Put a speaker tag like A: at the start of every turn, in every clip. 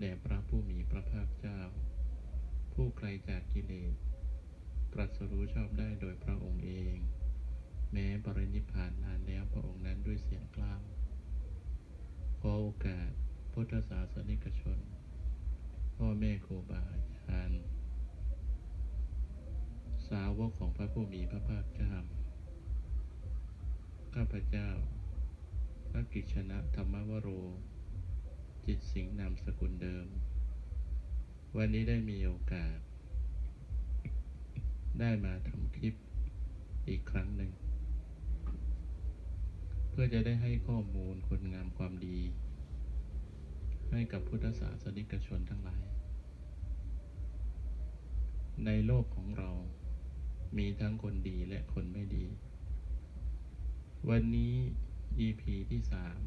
A: แด่พระผู้มีพระภาคเจ้า ผู้ไกลจากกิเลสตรัสรู้ชอบได้โดยพระองค์เอง แม้ปรินิพพานนานแล้วพระองค์นั้นด้วยเสียงกล้าวขอโอกาสพุทธศาสนิกชน พ่อแม่ครูบาอาจารย์สาวกของพระผู้มีพระภาคเจ้า ข้าพเจ้าพระกิจชนะธรรมวโร จิตสิงห์นามสกุลเดิม วันนี้ได้มีโอกาส ได้มาทำคลิปอีกครั้งหนึ่ง เพื่อจะได้ให้ข้อมูลคุณงามความดี ให้กับพุทธศาสนิกชนทั้งหลาย ในโลกของเรามีทั้งคนดีและคนไม่ดี วันนี้ EP ที่สาม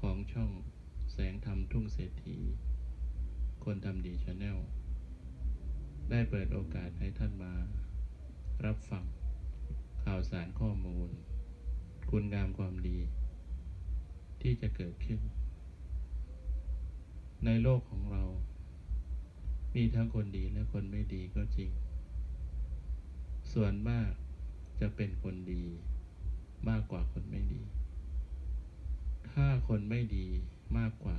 A: ของช่อง แสงธรรมทุ่งเศรษฐี คนทำดีชาแนล ได้เปิดโอกาสให้ท่านมา รับฟังข่าวสารข้อมูล คุณงามความดี ที่จะเกิดขึ้น ในโลกของเรา มีทั้งคนดีและคนไม่ดีก็จริง ส่วนมากจะเป็นคนดีมากกว่าคนไม่ดี ถ้าคนไม่ดีมากกว่า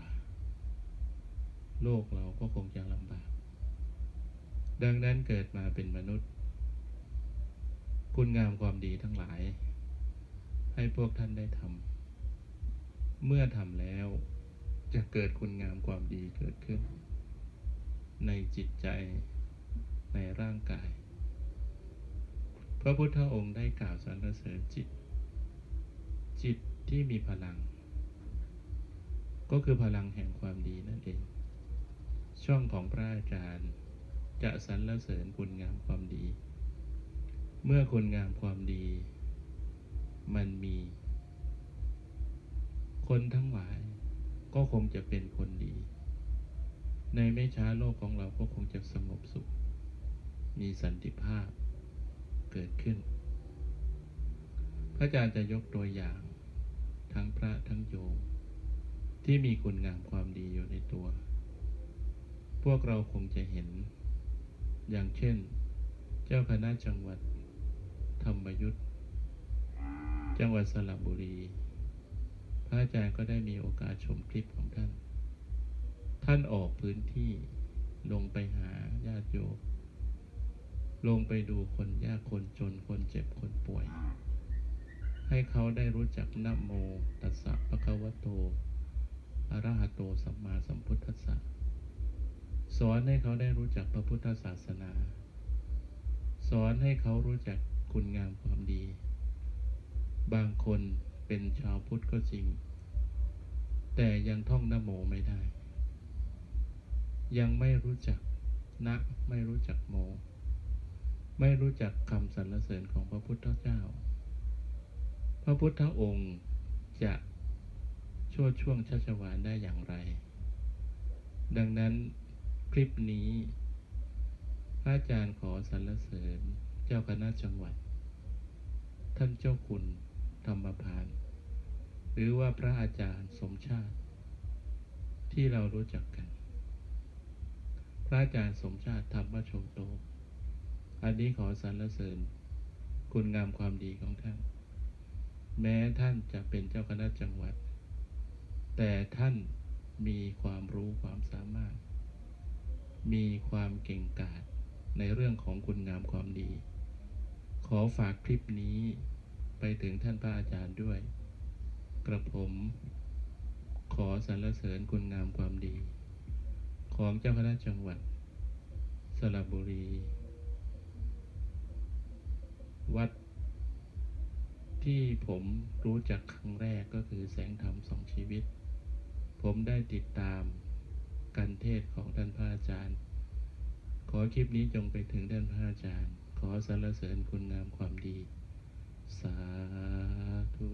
A: โลกเราก็คงจะลำบาก ดังนั้นเกิดมาเป็นมนุษย์ คุณงามความดีทั้งหลาย ให้พวกท่านได้ทำเมื่อทำแล้วจะเกิดคุณงามความดีเกิดขึ้น ในจิตใจในร่างกาย พระพุทธองค์ได้กล่าวสรรเสริญจิต จิตที่มีพลัง ก็คือพลังแห่งความดีนั่นเอง ช่องของพระอาจารย์จะสรรเสริญคุณงามความดี เมื่อคุณงามความดี มันมี คนทั้งหลายก็คงจะเป็นคนดี ในไม่ช้าโลกของเราก็คงจะสงบสุข มีสันติภาพเกิดขึ้น พระอาจารย์จะยกตัวอย่าง ทั้งพระทั้งโยม ที่มีคุณงามความดีอยู่ในตัว พวกเราคงจะเห็น อย่างเช่น เจ้าคณะจังหวัด ธรรมยุทธจังหวัดสระบุรี พระอาจารย์ก็ได้มีโอกาสชมคลิปของท่าน ท่านออกพื้นที่ลงไปหาญาติโยมลงไปดูคนยากคนจนคนเจ็บคนป่วย ให้เขาได้รู้จักนะโมตัสสะภะคะวะโต อะระหะ โตสัมมาสัมพุทธัสสะสอนให้เขาได้รู้จักพระพุทธศาสนา สอนให้เขารู้จักคุณงามความดี บางคนเป็นชาวพุทธก็จริง แต่ยังท่องนโมไม่ได้ ยังไม่รู้จักนะไม่รู้จักโม ไม่รู้จักคำสรรเสริญของพระพุทธเจ้า พระพุทธองค์จะ ช่วช่วงชัชวานได้อย่างไร ดังนั้นคลิปนี้ พระอาจารย์ขอสรรเสริญเจ้าคณะจังหวัด ท่านเจ้าคุณธรรมพาน หรือว่าพระอาจารย์สมชาติ ที่เรารู้จักกัน พระอาจารย์สมชาติธรรมโชโต อันนี้ขอสรรเสริญคุณงามความดีของท่าน แม้ท่านจะเป็นเจ้าคณะจังหวัด แต่ท่านมีความรู้ความสามารถ มีความเก่งกาจในเรื่องของคุณงามความดี ขอฝากคลิปนี้ไปถึงท่านพระอาจารย์ด้วย กระผม ขอสรรเสริญคุณงามความดี ของเจ้าคณะจังหวัด สระบุรี วัดที่ผมรู้จักครั้งแรกก็คือแสงธรรมสองชีวิต ผมได้ติดตามการเทศของท่านพระอาจารย์ ขอคลิปนี้จงไปถึงท่านพระอาจารย์ ขอสรรเสริญคุณงามความดี สาธุ